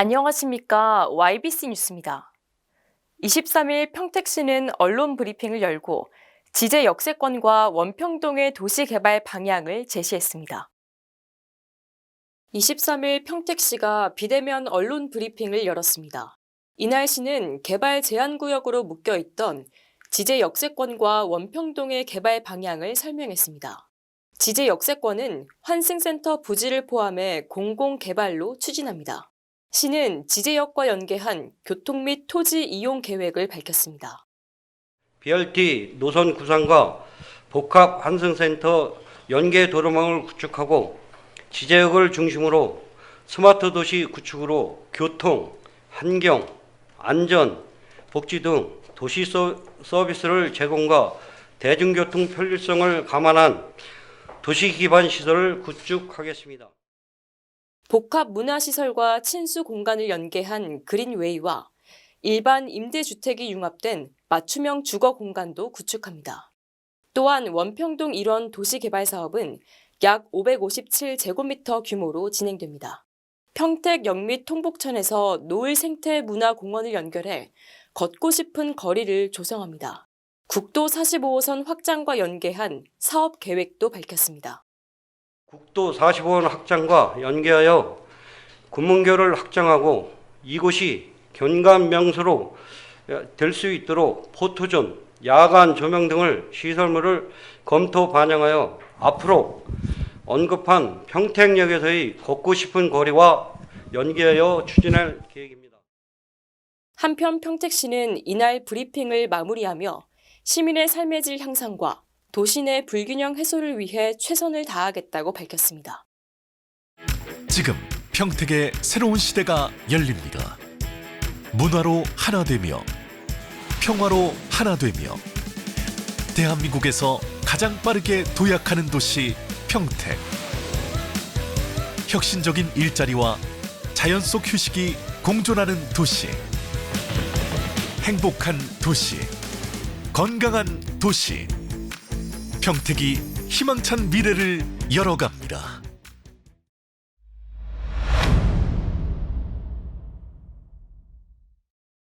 안녕하십니까. YBC 뉴스입니다. 23일 평택시는 언론 브리핑을 열고 지제 역세권과 원평동의 도시 개발 방향을 제시했습니다. 23일 평택시가 비대면 언론 브리핑을 열었습니다. 이날 시는 개발 제한구역으로 묶여 있던 지제 역세권과 원평동의 개발 방향을 설명했습니다. 지제 역세권은 환승센터 부지를 포함해 공공개발로 추진합니다. 시는 지제역과 연계한 교통 및 토지 이용 계획을 밝혔습니다. BRT 노선 구상과 복합 환승센터 연계 도로망을 구축하고 지제역을 중심으로 스마트 도시 구축으로 교통, 환경, 안전, 복지 등 도시 서- 서비스를 제공과 대중교통 편리성을 감안한 도시 기반 시설을 구축하겠습니다. 복합 문화시설과 친수 공간을 연계한 그린웨이와 일반 임대주택이 융합된 맞춤형 주거 공간도 구축합니다. 또한 원평동 일원 도시개발 사업은 약 557제곱미터 규모로 진행됩니다. 평택 영미 통북천에서 노을 생태 문화 공원을 연결해 걷고 싶은 거리를 조성합니다. 국도 45호선 확장과 연계한 사업 계획도 밝혔습니다. 국도 45원 확장과 연계하여 군문교를 확장하고 이곳이 견감 명소로 될 수 있도록 포토존, 야간 조명 등을 시설물을 검토 반영하여 앞으로 언급한 평택역에서의 걷고 싶은 거리와 연계하여 추진할 계획입니다. 한편 평택시는 이날 브리핑을 마무리하며 시민의 삶의 질 향상과 도시 내 불균형 해소를 위해 최선을 다하겠다고 밝혔습니다. 지금 평택의 새로운 시대가 열립니다. 문화로 하나 되며 평화로 하나 되며 대한민국에서 가장 빠르게 도약하는 도시 평택. 혁신적인 일자리와 자연 속 휴식이 공존하는 도시. 행복한 도시. 건강한 도시. 평택이 희망찬 미래를 열어갑니다.